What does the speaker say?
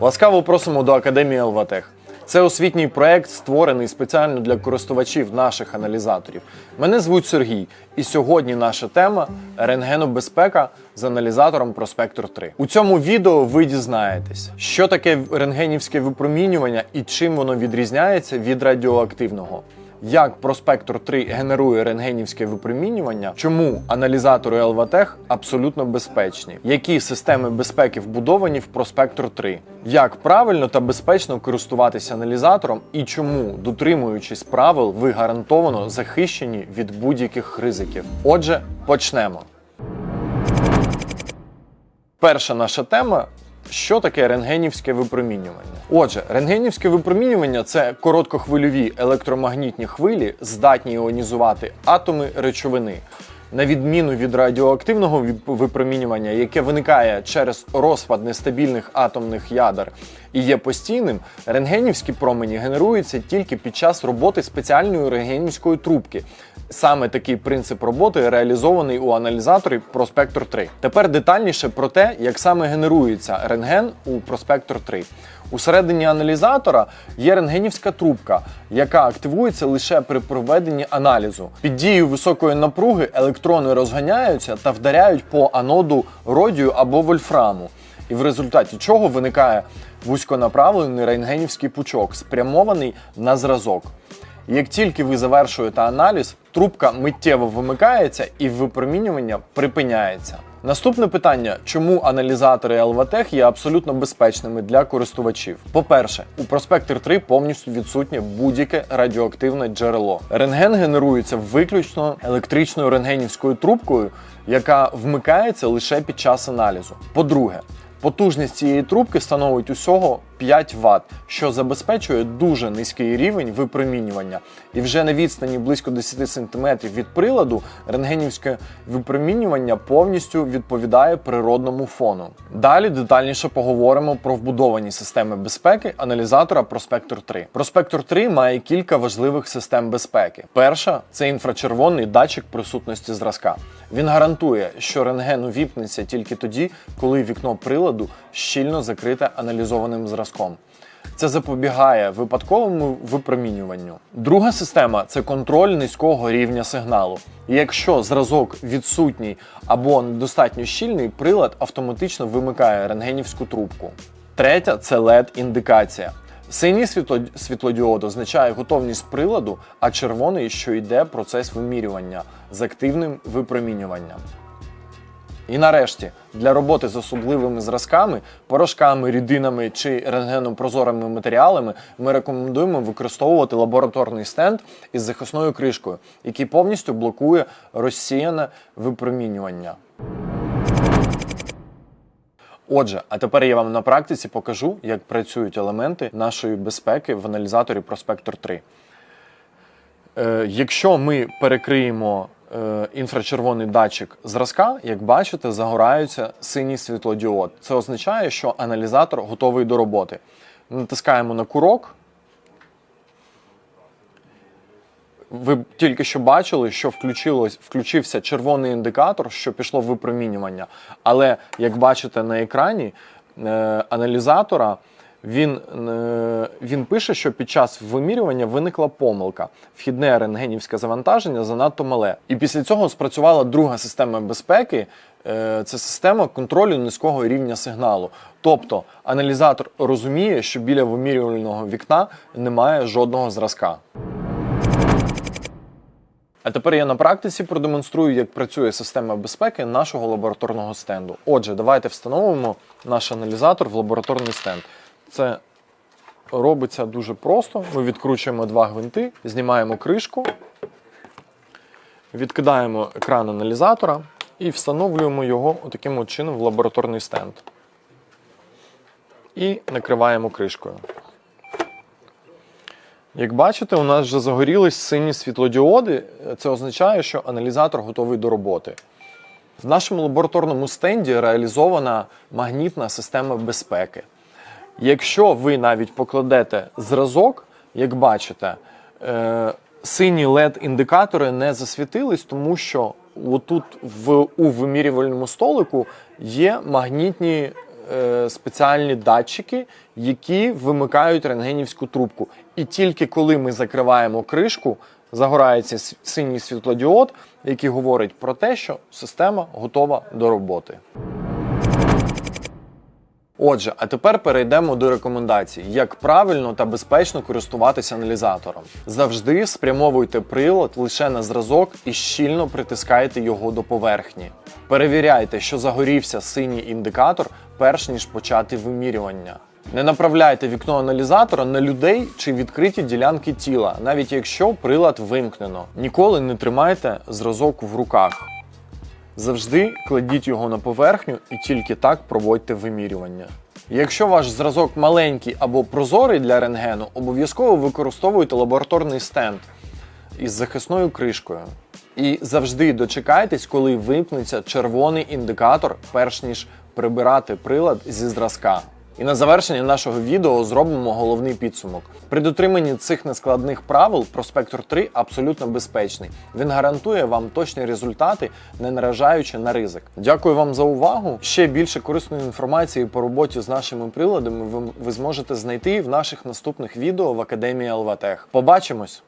Ласкаво просимо до Академії Елватех. Це освітній проект, створений спеціально для користувачів наших аналізаторів. Мене звуть Сергій, і сьогодні наша тема рентгенобезпека з аналізатором Проспектор 3. У цьому відео ви дізнаєтесь, що таке рентгенівське випромінювання і чим воно відрізняється від радіоактивного. Як Проспектор 3 генерує рентгенівське випромінювання, чому аналізатори Елватех абсолютно безпечні, які системи безпеки вбудовані в Проспектор 3, як правильно та безпечно користуватися аналізатором і чому, дотримуючись правил, ви гарантовано захищені від будь-яких ризиків. Отже, почнемо. Перша наша тема. Що таке рентгенівське випромінювання? Отже, рентгенівське випромінювання це короткохвильові електромагнітні хвилі, здатні іонізувати атоми речовини. На відміну від радіоактивного випромінювання, яке виникає через розпад нестабільних атомних ядер і є постійним, рентгенівські промені генеруються тільки під час роботи спеціальної рентгенівської трубки. Саме такий принцип роботи реалізований у аналізаторі Prospector 3. Тепер детальніше про те, як саме генерується рентген у Prospector 3. Усередині аналізатора є рентгенівська трубка, яка активується лише при проведенні аналізу. Під дією високої напруги електрони розганяються та вдаряють по аноду родію або вольфраму. І в результаті чого виникає вузьконаправлений рентгенівський пучок, спрямований на зразок. Як тільки ви завершуєте аналіз, трубка миттєво вимикається і випромінювання припиняється. Наступне питання: чому аналізатори Elvatech є абсолютно безпечними для користувачів? По-перше, у проспектор 3 повністю відсутнє будь-яке радіоактивне джерело. Рентген генерується виключно електричною рентгенівською трубкою, яка вмикається лише під час аналізу. По-друге, Потужність цієї трубки становить усього 5 Вт, що забезпечує дуже низький рівень випромінювання. І вже на відстані близько 10 см від приладу рентгенівське випромінювання повністю відповідає природному фону. Далі детальніше поговоримо про вбудовані системи безпеки аналізатора Prospector 3. Prospector 3 має кілька важливих систем безпеки. Перша це інфрачервоний датчик присутності зразка. Він гарантує, що рентген увіпнеться тільки тоді, коли вікно приладу щільно закрите аналізованим зразком. Це запобігає випадковому випромінюванню. Друга система це контроль низького рівня сигналу. Якщо зразок відсутній або недостатньо щільний, прилад автоматично вимикає рентгенівську трубку. Третя це LED-індикація. Синій світло... світлодіод означає готовність приладу, а червоний, що йде процес вимірювання з активним випромінюванням. І нарешті, для роботи з особливими зразками, порошками, рідинами чи рентгенопрозорими матеріалами ми рекомендуємо використовувати лабораторний стенд із захисною кришкою, який повністю блокує розсіяне випромінювання. Отже, а тепер я вам на практиці покажу, як працюють елементи нашої безпеки в аналізаторі Prospector 3. Е, якщо ми перекриємо е, інфрачервоний датчик зразка, як бачите, загораються синій світлодіод. Це означає, що аналізатор готовий до роботи. Натискаємо на курок. Ви тільки що бачили, що включилось, включився червоний індикатор, що пішло випромінювання. Але як бачите на екрані е, аналізатора, він, е, він пише, що під час вимірювання виникла помилка. Вхідне рентгенівське завантаження занадто мале. І після цього спрацювала друга система безпеки. е, Це система контролю низького рівня сигналу. Тобто аналізатор розуміє, що біля вимірювального вікна немає жодного зразка. А тепер я на практиці продемонструю, як працює система безпеки нашого лабораторного стенду. Отже, давайте встановимо наш аналізатор в лабораторний стенд. Це робиться дуже просто. Ми відкручуємо два гвинти, знімаємо кришку, відкидаємо екран аналізатора і встановлюємо його таким чином в лабораторний стенд. І накриваємо кришкою. Як бачите, у нас вже загорілись сині світлодіоди. Це означає, що аналізатор готовий до роботи. В нашому лабораторному стенді реалізована магнітна система безпеки. Якщо ви навіть покладете зразок, як бачите, е, сині LED-індикатори не засвітились, тому що отут в, у вимірювальному столику є магнітні е, спеціальні датчики, які вимикають рентгенівську трубку. І тільки коли ми закриваємо кришку, загорається синій світлодіод, який говорить про те, що система готова до роботи. Отже, а тепер перейдемо до рекомендацій, як правильно та безпечно користуватися аналізатором. Завжди спрямовуйте прилад лише на зразок і щільно притискайте його до поверхні. Перевіряйте, що загорівся синій індикатор, перш ніж почати вимірювання. Не направляйте вікно аналізатора на людей чи відкриті ділянки тіла, навіть якщо прилад вимкнено. Ніколи не тримайте зразок в руках. Завжди кладіть його на поверхню і тільки так проводьте вимірювання. Якщо ваш зразок маленький або прозорий для рентгену, обов'язково використовуйте лабораторний стенд із захисною кришкою. І завжди дочекайтесь, коли вимкнеться червоний індикатор, перш ніж прибирати прилад зі зразка. І на завершення нашого відео зробимо головний підсумок. При дотриманні цих нескладних правил Проспектор 3 абсолютно безпечний. Він гарантує вам точні результати, не наражаючи на ризик. Дякую вам за увагу. Ще більше корисної інформації по роботі з нашими приладами ви, ви зможете знайти в наших наступних відео в Академії ЛВТех. Побачимось!